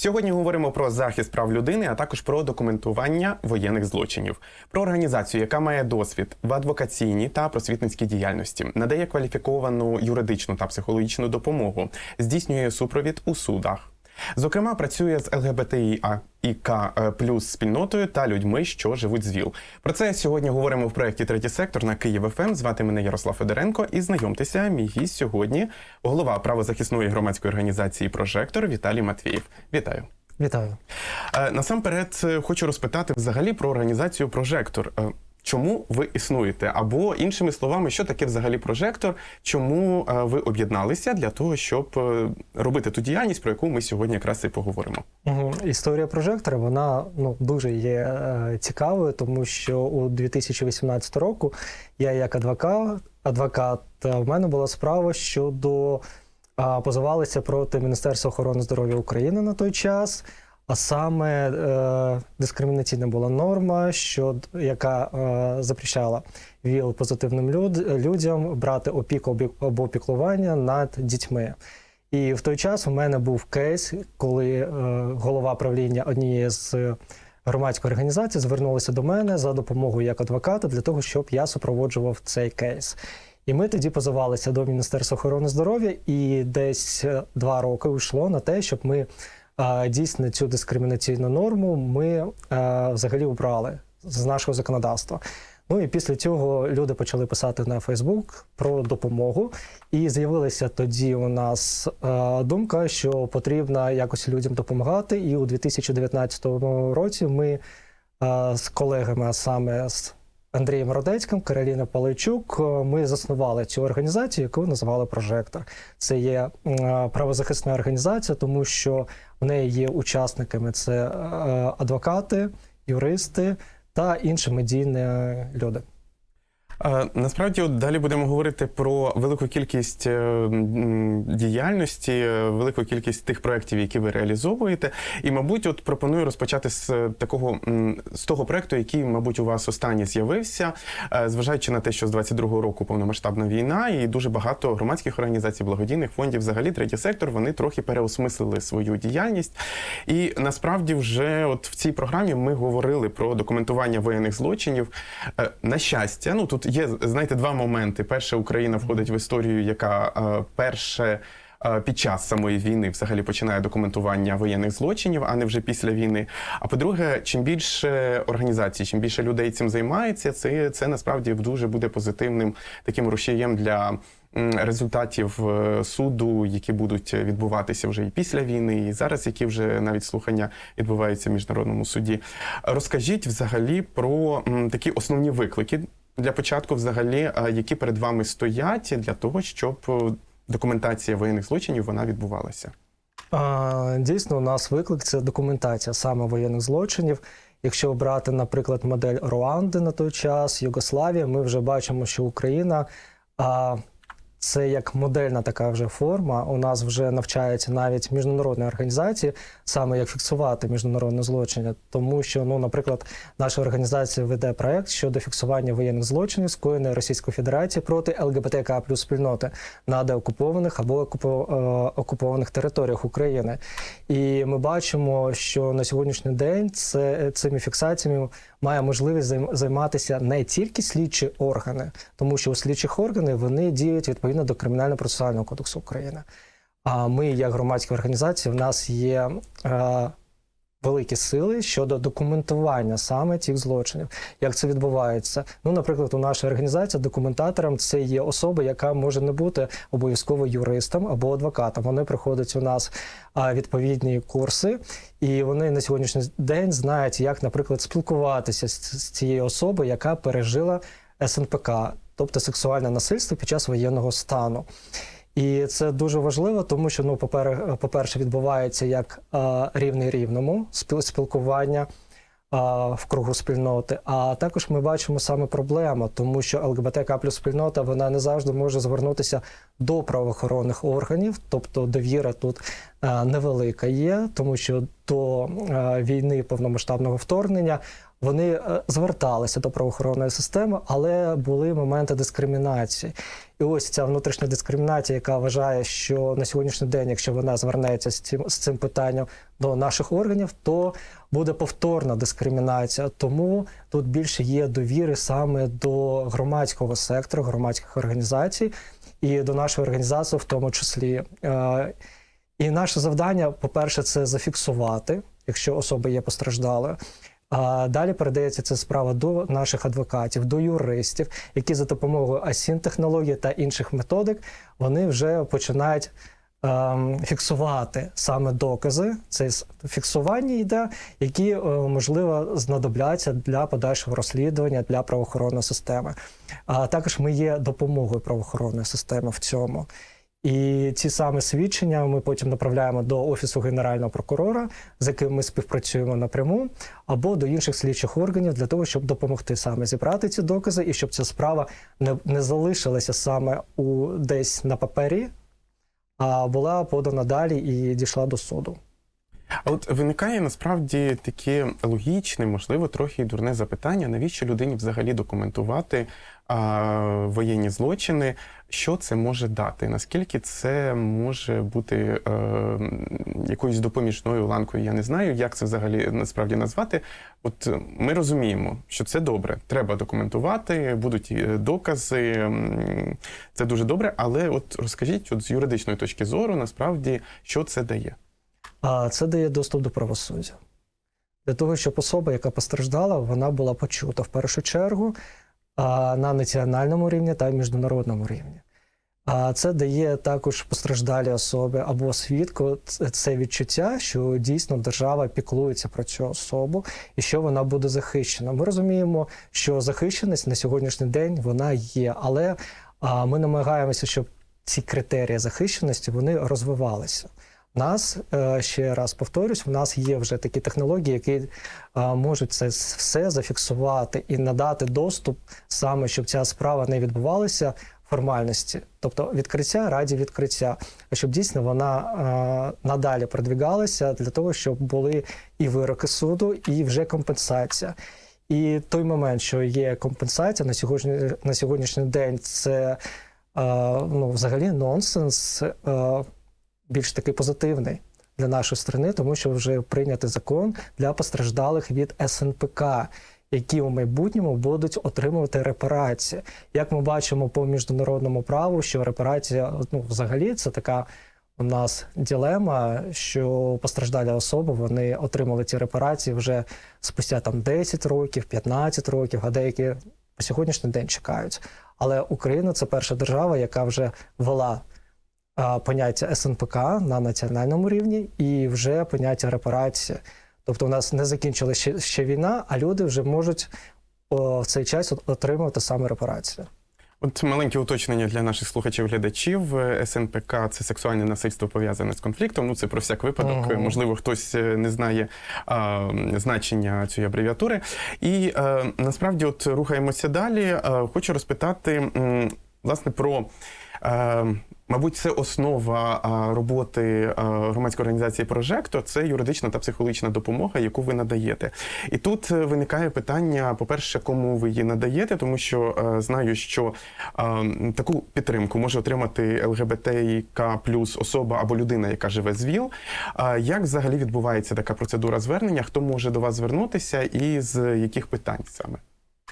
Сьогодні говоримо про захист прав людини, а також про документування воєнних злочинів, про організацію, яка має досвід в адвокаційній та просвітницькій діяльності, надає кваліфіковану юридичну та психологічну допомогу, здійснює супровід у судах. Зокрема, працює з ЛГБТІК плюс спільнотою та людьми, що живуть з ВІЛ. Про це сьогодні говоримо в проєкті Третій сектор на Київ ФМ. Звати мене Ярослав Федоренко. І знайомтеся, мій гість сьогодні голова правозахисної громадської організації Прожектор Віталій Матвієв. Вітаю. Вітаю. Е, Насамперед е, хочу розпитати взагалі про організацію Прожектор. Е, Чому ви існуєте? Або іншими словами, що таке взагалі прожектор? Чому е, ви об'єдналися для того, щоб е, робити ту діяльність, про яку ми сьогодні якраз і поговоримо? Мгм. Історія прожектора вона ну дуже є е, цікавою, тому що у 2018 року я як адвокат, адвокат е, в мене була справа щодо а, позивалися проти Міністерства охорони здоров'я України на той час. А саме е, дискримінаційна була норма, що, яка е, запрещала ВІЛ позитивним люд, людям брати опіку або піклування над дітьми. І в той час у мене був кейс, коли е, голова правління однієї з громадської організації звернулася до мене за допомогою як адвоката для того, щоб я супроводжував цей кейс. І ми тоді позивалися до Міністерства охорони здоров'я, і десь е, два роки йшло на те, щоб ми дійсно цю дискримінаційну норму ми е, взагалі убрали з нашого законодавства. Ну і після цього люди почали писати на Фейсбук про допомогу, і з'явилася тоді у нас е, думка, що потрібно якось людям допомагати. І у 2019 році ми е, з колегами, а саме з Андрієм Родецьким, Кароліна Палайчук, е, ми заснували цю організацію, яку називали Прожектор. Це є правозахисна організація, тому що в неї є учасниками це е, адвокати, юристи та інші медійні люди. Насправді, от далі будемо говорити про велику кількість е, діяльності, е, велику кількість тих проєктів, які ви реалізовуєте. І, мабуть, от пропоную розпочати з е, такого з того проєкту, який, мабуть, у вас останній з'явився, зважаючи на те, що з 22-го року повномасштабна війна, і дуже багато громадських організацій, благодійних фондів, взагалі третій сектор, вони трохи переосмислили свою діяльність. І насправді, вже от в цій програмі ми говорили про документування воєнних злочинів. На щастя, ну тут є, знаєте, два моменти. Перше, Україна входить в історію, яка е, перше. е, Під час самої війни взагалі починає документування воєнних злочинів, а не вже після війни. А по-друге, чим більше організацій, чим більше людей цим займається, це, це насправді дуже буде позитивним таким рушієм для результатів е, суду, які будуть відбуватися вже і після війни, і зараз, які вже навіть слухання відбуваються в міжнародному суді. Розкажіть взагалі про такі основні виклики для початку, взагалі, які перед вами стоять для того, щоб е, документація воєнних злочинів вона відбувалася. Дійсно, у нас виклик це документація саме воєнних злочинів. Якщо брати, наприклад, модель Руанди на той час, Югославія, ми вже бачимо, що Україна це як модельна така вже форма. У нас вже навчаються навіть міжнародні організації, саме як фіксувати міжнародні злочини. Тому що, ну, наприклад, наша організація веде проект щодо фіксування воєнних злочинів, скоєної Російської Федерації проти ЛГБТК плюс спільноти на деокупованих або е, окупованих територіях України. І ми бачимо, що на сьогоднішній день це цими фіксаціями має можливість займ- займатися не тільки слідчі органи, тому що у слідчих органи вони діють відповідно до кримінально-процесуального кодексу України. А ми, як громадські організації, в нас є е, великі сили щодо документування саме цих злочинів. Як це відбувається? Ну, наприклад, у нашій організації документатором це є особа, яка може не бути обов'язково юристом або адвокатом. Вони проходять у нас відповідні курси, і вони на сьогоднішній день знають, як, наприклад, спілкуватися з цією особою, яка пережила СНПК, тобто сексуальне насильство під час воєнного стану. І це дуже важливо, тому що ну, попер- по-перше, відбувається як рівний рівному спіл- спілкування в кругу спільноти. А також ми бачимо саме проблему, тому що ЛГБТК плюс спільнота вона не завжди може звернутися до правоохоронних органів, тобто довіра тут невелика є, тому що до війни повномасштабного вторгнення вони е, зверталися до правоохоронної системи, але були моменти дискримінації. І ось ця внутрішня дискримінація, яка вважає, що на сьогоднішній день, якщо вона звернеться з цим з цим питанням до наших органів, то буде повторна дискримінація. Тому тут більше є довіри саме до громадського сектору, громадських організацій і до нашої організації, в тому числі. Е, І наше завдання, по-перше, це зафіксувати, якщо особа є постраждалою. А далі передається ця справа до наших адвокатів, до юристів, які за допомогою асін технологій та інших методик вони вже починають ем, фіксувати саме докази. Це фіксування йде, які е, можливо знадобляться для подальшого розслідування для правоохоронної системи. А також ми є допомогою правоохоронної системи в цьому. І ці саме свідчення ми потім направляємо до офісу генерального прокурора, з яким ми співпрацюємо напряму, або до інших слідчих органів для того, щоб допомогти саме зібрати ці докази, і щоб ця справа не, не залишилася саме у десь на папері, а була подана далі і дійшла до суду. А от виникає насправді таке логічне, можливо, трохи дурне запитання, навіщо людині взагалі документувати воєнні злочини, що це може дати? Наскільки це може бути е, якоюсь допоміжною ланкою? Я не знаю, як це взагалі насправді назвати. От е, ми розуміємо, що це добре, треба документувати, будуть е, докази, це дуже добре. Але от розкажіть, от з юридичної точки зору, насправді, що це дає? А це дає доступ до правосуддя. Для того, щоб особа, яка постраждала, вона була почута в першу чергу а, на національному рівні та міжнародному рівні. А це дає також постраждалі особи або свідку це відчуття, що дійсно держава піклується про цю особу і що вона буде захищена. Ми розуміємо, що захищеність на сьогоднішній день вона є, але ми намагаємося, щоб ці критерії захищеності вони розвивалися. Нас е, ще раз повторюсь, в нас є вже такі технології, які е, можуть це все зафіксувати і надати доступ саме, щоб ця справа не відбувалася формальності, тобто відкриття раді відкриття, щоб дійсно вона е, надалі продвігалася для того, щоб були і вироки суду, і вже компенсація. І той момент, що є компенсація на сьогодні на сьогоднішній день, це ну, взагалі нонсенс. Більш такий позитивний для нашої страни, тому що вже прийнятий закон для постраждалих від СНПК, які у майбутньому будуть отримувати репарації. Як ми бачимо по міжнародному праву, що репарація ну, взагалі це така. У нас ділема, що постраждалі особи вони отримали ці репарації вже спустя там 10 років, 15 років, а деякі по сьогоднішній день чекають. Але Україна це перша держава, яка вже ввела а, поняття СНПК на національному рівні і вже поняття репарації. Тобто, у нас не закінчилася ще, ще війна, а люди вже можуть о, в цей час отримувати саме репарацію. От маленьке уточнення для наших слухачів-глядачів. СНПК це сексуальне насильство пов'язане з конфліктом. Ну це про всяк випадок. Мгм. Можливо, хтось е, не знає а, значення цієї абревіатури. І е, насправді, от рухаємося далі. Е, хочу розпитати м, власне про. Е, Мабуть, це основа роботи громадської організації Прожекто. Це юридична та психологічна допомога, яку ви надаєте. І тут е, виникає питання: по-перше, кому ви її надаєте, тому що е, знаю, що таку підтримку може отримати ЛГБТІК плюс особа або людина, яка живе з ВІЛ. А як взагалі відбувається така процедура звернення? Хто може до вас звернутися і з яких питань саме?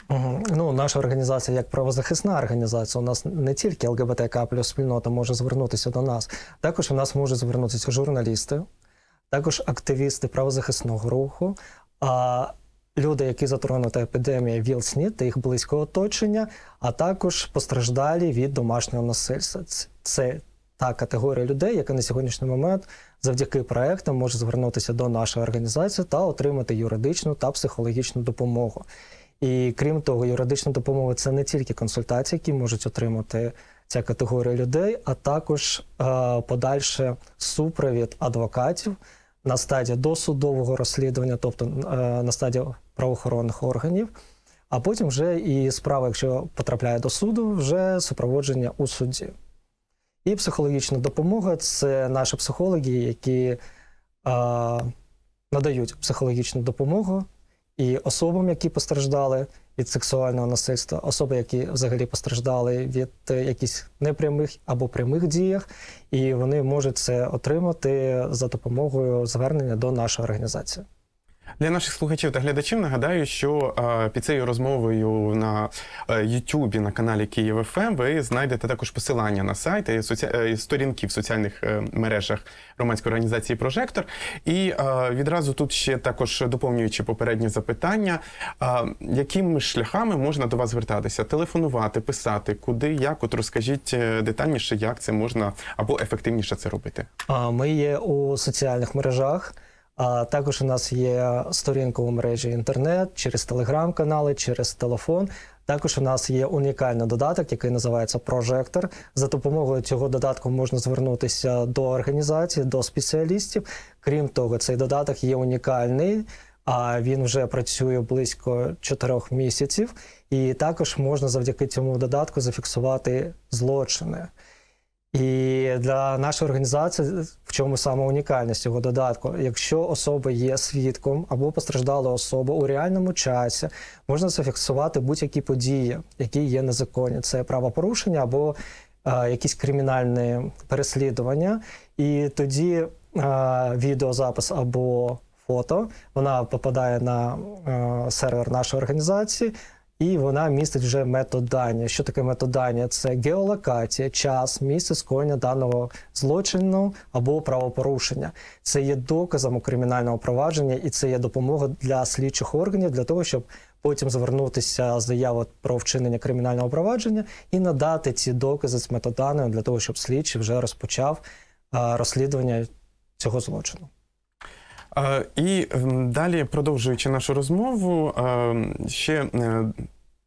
Ну, наша організація як правозахисна організація. У нас не тільки ЛГБТК плюс спільнота може звернутися до нас. Також у нас можуть звернутися журналісти, також активісти правозахисного руху, а люди, які затронута епідемія ВІЛ-СНІД та їх близького оточення, а також постраждалі від домашнього насильства. Це та категорія людей, яка на сьогоднішній момент завдяки проектам може звернутися до нашої організації та отримати юридичну та психологічну допомогу. І крім того, юридична допомога це не тільки консультації, які можуть отримати ця категорія людей, а також е, подальше супровід адвокатів на стадії досудового розслідування, тобто е, на стадії правоохоронних органів. А потім вже і справа, якщо потрапляє до суду, вже супроводження у суді. І психологічна допомога це наші психологи, які а, надають психологічну допомогу і особам, які постраждали від сексуального насильства, особи, які взагалі постраждали від е, якихось непрямих або прямих діях, і вони можуть це отримати за допомогою звернення до нашої організації. Для наших слухачів та глядачів нагадаю, що е, під цією розмовою на е, Ютубі на каналі Київ ФМ ви знайдете також посилання на сайт і соці... е, сторінки в соціальних е, мережах громадської організації Прожектор. І е, відразу тут ще також доповнюючи попереднє запитання, е, якими шляхами можна до вас звертатися? Телефонувати, писати, куди, як? От розкажіть е, детальніше, як це можна або ефективніше це робити. А, Ми є у соціальних мережах. А також у нас є сторінка у мережі інтернет через телеграм-канали, через телефон. Також у нас є унікальний додаток, який називається Прожектор. За допомогою цього додатку можна звернутися до організації, до спеціалістів. Крім того, цей додаток є унікальний. А він вже працює близько чотирьох місяців, і також можна завдяки цьому додатку зафіксувати злочини. І для нашої організації в чому саме унікальність цього додатку? Якщо особа є свідком або постраждала особа у реальному часі, можна зафіксувати будь-які події, які є незаконні. Це правопорушення або е, якісь кримінальні переслідування. І тоді е, відеозапис або фото вона попадає на е, сервер нашої організації. І вона містить вже методання. Що таке методання? Це геолокація, час, місце скоєння даного злочину або правопорушення. Це є доказом у кримінального провадження, і це є допомога для слідчих органів для того, щоб потім звернутися з про вчинення кримінального провадження і надати ці докази з методаною для того, щоб слідчий вже розпочав розслідування цього злочину. І ем, далі, продовжуючи нашу розмову, ще е,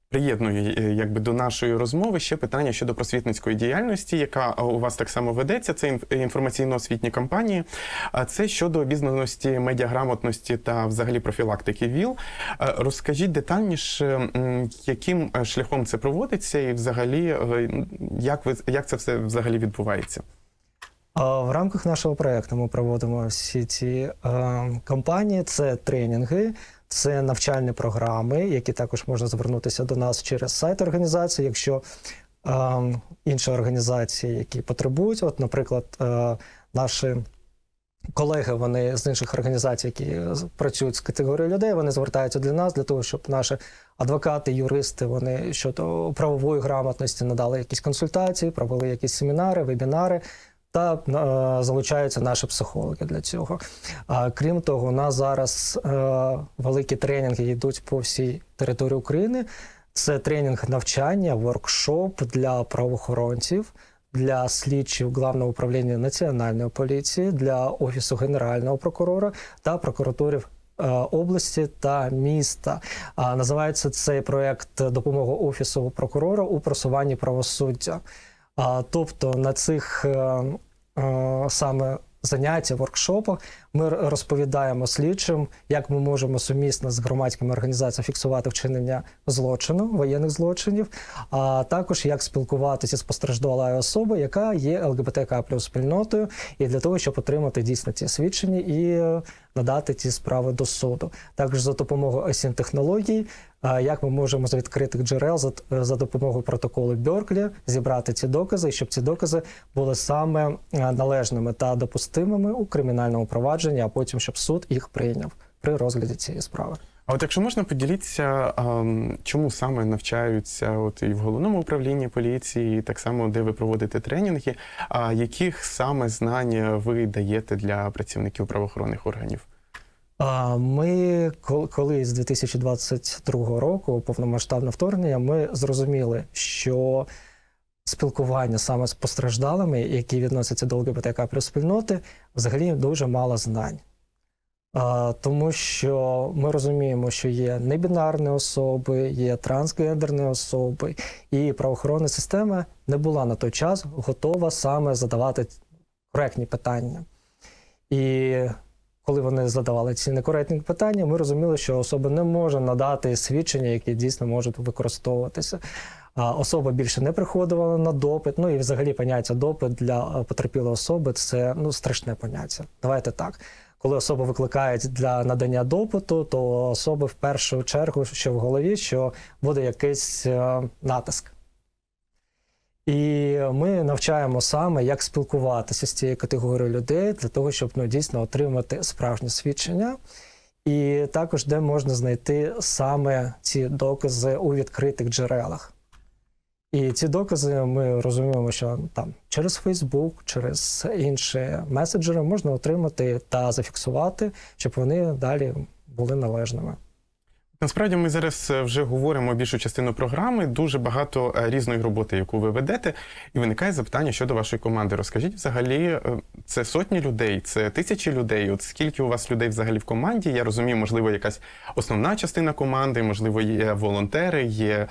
приєдную е, якби до нашої розмови ще питання щодо просвітницької діяльності, яка у вас так само ведеться. Це інф- інформаційно-освітні кампанії. А це щодо обізнаності, медіаграмотності та взагалі профілактики ВІЛ. Розкажіть детальніше, яким е, шляхом це проводиться, і взагалі як ви як це все взагалі відбувається? В рамках нашого проекту ми проводимо всі ці е, кампанії. Це тренінги, це навчальні програми, які також можна звернутися до нас через сайт організації. Якщо е, інші організації, які потребують, от, наприклад, е, наші колеги, вони з інших організацій, які працюють з категорією людей, вони звертаються до нас для того, щоб наші адвокати, юристи, вони щодо правової грамотності надали якісь консультації, провели якісь семінари, вебінари та е, залучаються наші психологи для цього. А крім того, у нас зараз е, великі тренінги йдуть по всій території України. Це тренінг навчання, воркшоп для правоохоронців, для слідчів Главного управління національної поліції, для офісу генерального прокурора та прокуратурів е, області та міста. Називається цей проект допомога офісу прокурора у просуванні правосуддя. А, тобто на цих е, е, саме заняттях, воркшопах ми розповідаємо слідчим, як ми можемо сумісно з громадськими організаціями фіксувати вчинення злочину, воєнних злочинів, а також як спілкуватися з постраждалою особою, яка є ЛГБТК плюс спільнотою, і для того, щоб отримати дійсно ці свідчення і е, надати ці справи до суду. Також за допомогою осін технологій, як ми можемо з відкритих джерел за, за допомогою протоколу Берклі зібрати ці докази, щоб ці докази були саме е, належними та допустимими у кримінальному провадженні, а потім щоб суд їх прийняв при розгляді цієї справи. А от якщо можна поділіться, ем, чому саме навчаються от і в головному управлінні поліції, і так само де ви проводите тренінги, а яких саме знань ви даєте для працівників правоохоронних органів? Ми, кол- коли з 2022 року повномасштабне вторгнення, ми зрозуміли, що спілкування саме з постраждалими, які відносяться до ЛГБТК плюс спільноти, взагалі дуже мало знань. Тому що ми розуміємо, що є небінарні особи, є трансгендерні особи, і правоохоронна система не була на той час готова саме задавати коректні питання. І коли вони задавали ці некоректні питання, ми розуміли, що особа не може надати свідчення, які дійсно можуть використовуватися. особа більше не приходила на допит. Ну і взагалі поняття допит для е, потерпілої особи це ну страшне поняття. Давайте так. Коли особу викликають для надання допиту, то особи в першу чергу, що в голові, що буде якийсь е, натиск. І ми навчаємо саме, як спілкуватися з цією категорією людей для того, щоб ну, дійсно отримати справжнє свідчення. І також де можна знайти саме ці докази у відкритих джерелах. І ці докази ми розуміємо, що там через Facebook, через інші меседжери можна отримати та зафіксувати, щоб вони далі були належними. Насправді ми зараз е, вже говоримо більшу частину програми. Дуже багато е, різної роботи, яку ви ведете, і виникає запитання щодо вашої команди. Розкажіть взагалі, е, це сотні людей, це тисячі людей. От скільки у вас людей взагалі в команді? Я розумію, можливо, якась основна частина команди, можливо, є волонтери, є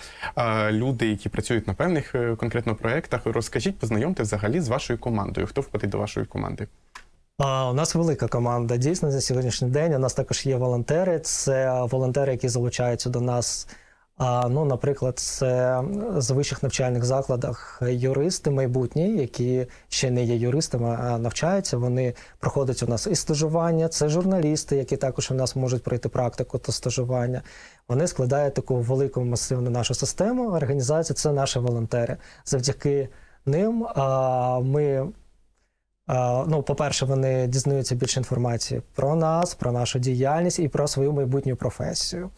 люди, які працюють на певних конкретно проєктах. Розкажіть, познайомте взагалі з вашою командою. Хто входить до вашої команди? А, у нас велика команда. Дійсно, на сьогоднішній день у нас також є волонтери. Це волонтери, які залучаються до нас. А, ну, наприклад, це з вищих навчальних закладах юристи майбутні, які ще не є юристами, а навчаються. Вони проходять у нас і стажування. Це журналісти, які також у нас можуть пройти практику та стажування. Вони складають таку велику масивну нашу систему. Організація це наші волонтери. Завдяки ним а, ми. Ну, по-перше, вони дізнаються більше інформації про нас, про нашу діяльність і про свою майбутню професію.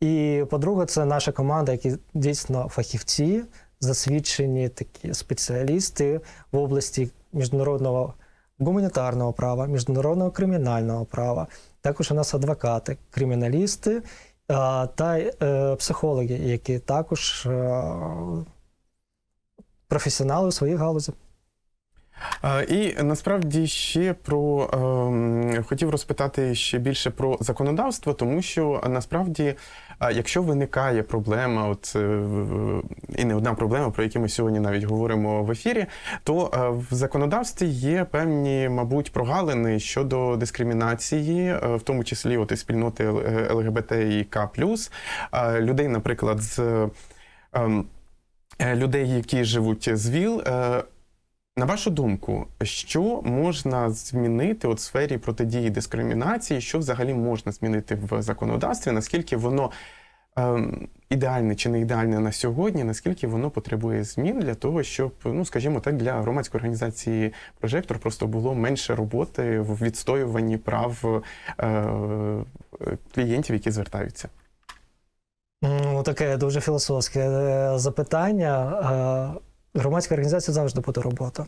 І по-друге, це наша команда, які дійсно фахівці, засвідчені такі спеціалісти в області міжнародного гуманітарного права, міжнародного кримінального права. Також у нас адвокати, криміналісти та е, психологи, які також е, професіонали у своїй галузі. І насправді ще про ем, хотів розпитати ще більше про законодавство, тому що насправді, якщо виникає проблема, от е, і не одна проблема, про які ми сьогодні навіть говоримо в ефірі, то е, в законодавстві є певні, мабуть, прогалини щодо дискримінації, е, в тому числі от і спільноти Л- ЛГБТІК+, е, людей, наприклад, з ем, людей, які живуть з ВІЛ. Е, на вашу думку, що можна змінити от в сфері протидії дискримінації, що взагалі можна змінити в законодавстві, наскільки воно ем, ідеальне чи не ідеальне на сьогодні, наскільки воно потребує змін для того, щоб, ну скажімо так, для громадської організації Прожектор просто було менше роботи в відстоюванні прав е, клієнтів, які звертаються. Ну, таке дуже філософське е, запитання. Громадська організація завжди буде робота.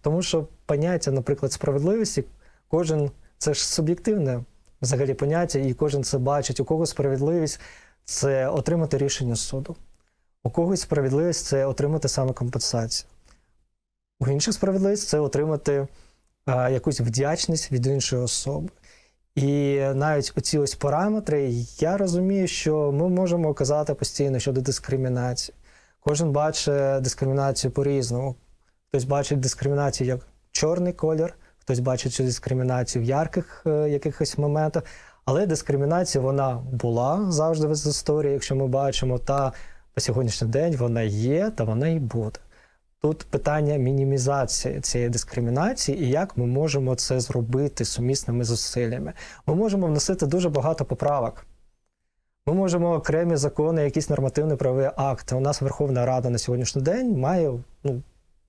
Тому що поняття, наприклад, справедливості, кожен це ж суб'єктивне взагалі поняття, і кожен це бачить. У когось справедливість це отримати рішення суду. У когось справедливість це отримати саме компенсацію. У інших справедливість це отримати е, якусь вдячність від іншої особи. І навіть оці ось параметри, я розумію, що ми можемо казати постійно щодо дискримінації. Кожен бачить дискримінацію по-різному. Хтось бачить дискримінацію як чорний колір, хтось бачить цю дискримінацію в ярких е, якихось моментах. Але дискримінація вона була завжди з історії, якщо ми бачимо, та по сьогоднішній день вона є та вона і буде. Тут питання мінімізації цієї дискримінації і як ми можемо це зробити сумісними зусиллями. Ми можемо вносити дуже багато поправок. Ми можемо окремі закони, якісь нормативні правові акти. У нас Верховна Рада на сьогоднішній день має ну,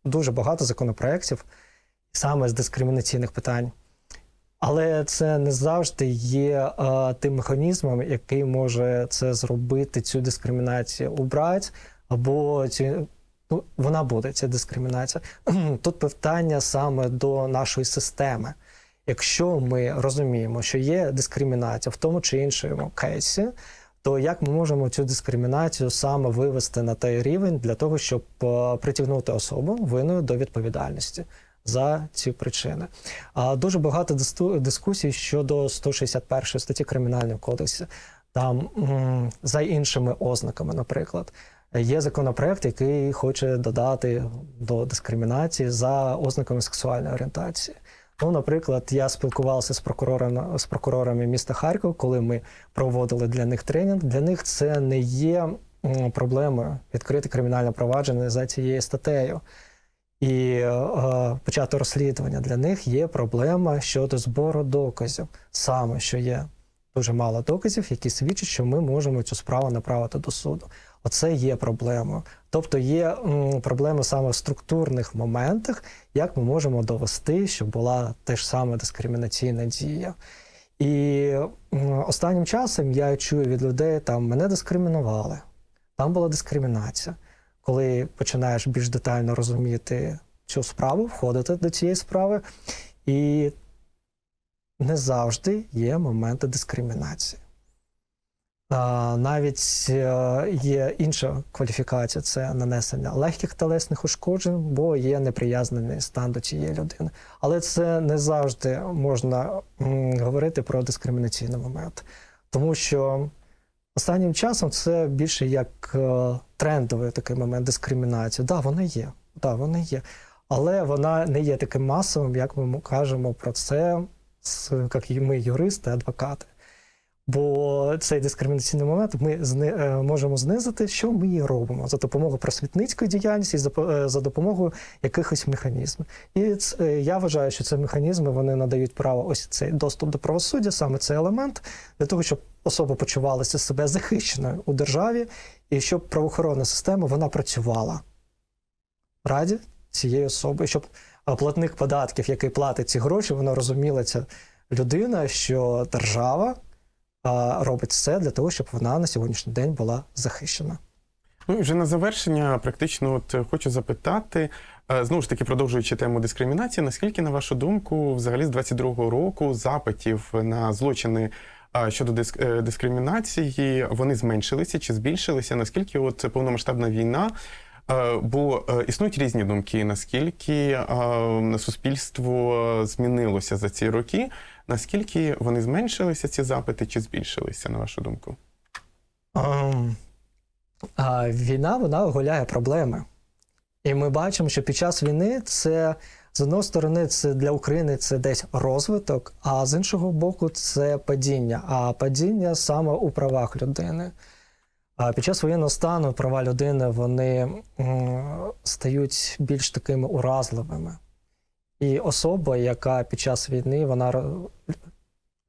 дуже багато законопроєктів саме з дискримінаційних питань. Але це не завжди є а, тим механізмом, який може це зробити, цю дискримінацію убрати, або цю, ну, вона буде, ця дискримінація. Тут питання саме до нашої системи. Якщо ми розуміємо, що є дискримінація в тому чи іншому кейсі, то як ми можемо цю дискримінацію саме вивести на той рівень для того, щоб е, притягнути особу винною до відповідальності за ці причини? А дуже багато дискусій щодо 161 статті Кримінального кодексу, там за іншими ознаками, наприклад. Є законопроект, який хоче додати до дискримінації за ознаками сексуальної орієнтації. Ну, наприклад, я спілкувався з прокурорами, з прокурорами міста Харкова, коли ми проводили для них тренінг. Для них це не є проблемою відкрити кримінальне провадження за цією статтею. І е, почати розслідування для них є проблема щодо збору доказів. Саме що є дуже мало доказів, які свідчать, що ми можемо цю справу направити до суду. Оце є проблемою. Тобто є м, проблеми саме в структурних моментах, як ми можемо довести, що була теж саме дискримінаційна дія. І останнім часом я чую від людей, там мене дискримінували, там була дискримінація. Коли починаєш більш детально розуміти цю справу, входити до цієї справи, і не завжди є моменти дискримінації. Навіть е, є інша кваліфікація це нанесення легких телесних ушкоджень, бо є неприязний стан до цієї людини. Але це не завжди можна говорити про дискримінаційний момент, тому що останнім часом це більше як е, трендовий такий момент дискримінації. Так, да, вона є. Да, вона є. Але вона не є таким масовим, як ми кажемо про це, як ми, юристи, адвокати. Бо цей дискримінаційний момент ми зни- е, можемо знизити, що ми і робимо за допомогою просвітницької діяльності, за, е, за допомогою якихось механізмів. І ц- е, я вважаю, що ці механізми вони надають право ось цей доступ до правосуддя, саме цей елемент, для того, щоб особа почувалася себе захищеною у державі, і щоб правоохоронна система вона працювала раді цієї особи, щоб платник податків, який платить ці гроші, вона розуміла ця людина, що держава робить все для того, щоб вона на сьогоднішній день була захищена. Ну і вже на завершення, практично, от е, хочу запитати, е, знову ж таки, продовжуючи тему дискримінації, наскільки, на вашу думку, взагалі з 22-го року запитів на злочини е, щодо диск- дискримінації вони зменшилися чи збільшилися? Наскільки от повномасштабна війна? Е, Бо е, існують різні думки, наскільки е, суспільство змінилося за ці роки, наскільки вони зменшилися, ці запити, чи збільшилися, на вашу думку? Ем, війна вона оголяє проблеми. І ми бачимо, що під час війни це з одної сторони, це для України це десь розвиток, а з іншого боку, це падіння. А падіння саме у правах людини. Під час воєнного стану права людини вони стають більш такими уразливими. І особа, яка під час війни, вона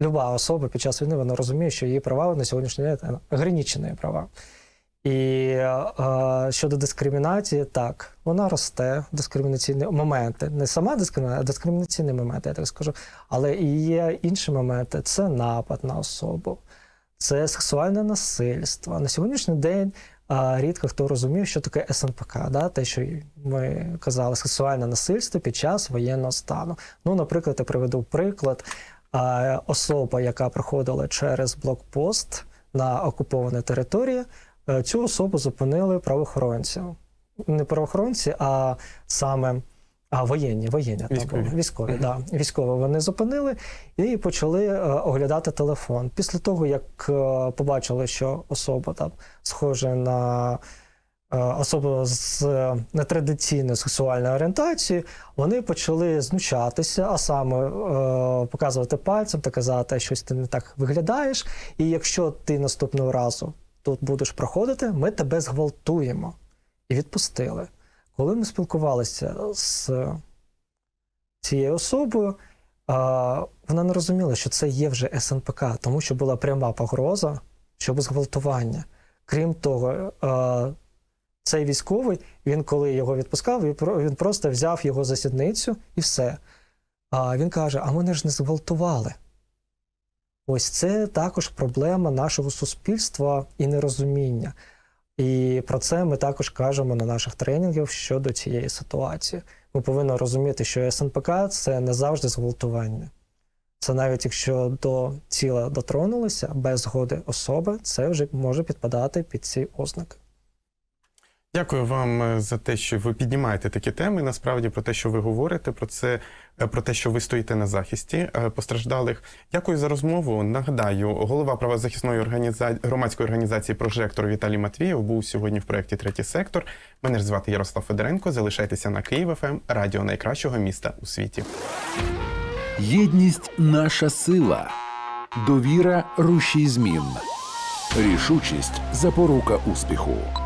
люба особа під час війни, вона розуміє, що її права на сьогоднішній день ограничені права. І е, щодо дискримінації, так, вона росте, дискримінаційні моменти. Не сама дискримінація, а дискримінаційні моменти, я так скажу. Але і є інші моменти: це напад на особу, це сексуальне насильство. На сьогоднішній день рідко хто розумів, що таке СНПК, да? те, що ми казали, сексуальне насильство під час воєнного стану. Ну, наприклад, я приведу приклад. Особа, яка проходила через блокпост на окупованій території, е, цю особу зупинили правоохоронці. Не правоохоронці, а саме а, воєнні, воєнні там Військові. були. військові, да, військові вони зупинили і почали е, оглядати телефон. Після того, як е, побачили, що особа там схожа на е, особу з е, нетрадиційною сексуальною орієнтацією, вони почали знущатися, а саме е, показувати пальцем та казати, щось ти не так виглядаєш. І якщо ти наступного разу тут будеш проходити, ми тебе зґвалтуємо. І відпустили. Коли ми спілкувалися з цією особою, вона не розуміла, що це є вже СНПК, тому що була пряма погроза щодо зґвалтування. Крім того, цей військовий, він коли його відпускав, він просто взяв його за сідницю і все. А він каже: А мене ж не зґвалтували. Ось це також проблема нашого суспільства і нерозуміння. І про це ми також кажемо на наших тренінгах щодо цієї ситуації. Ми повинні розуміти, що СНПК це не завжди зґвалтування. Це навіть якщо до тіла дотронулися без згоди особи, це вже може підпадати під ці ознаки. Дякую вам е, за те, що ви піднімаєте такі теми. Насправді про те, що ви говорите, про це, е, про те, що ви стоїте на захисті е, постраждалих. Дякую за розмову. Нагадаю, голова правозахисної організації громадської організації Прожектор Віталій Матвієв був сьогодні в проєкті Третій сектор. Мене ж звати Ярослав Федоренко. Залишайтеся на Київ ФМ, радіо найкращого міста у світі. Єдність наша сила. Довіра рушій змін. Рішучість запорука успіху.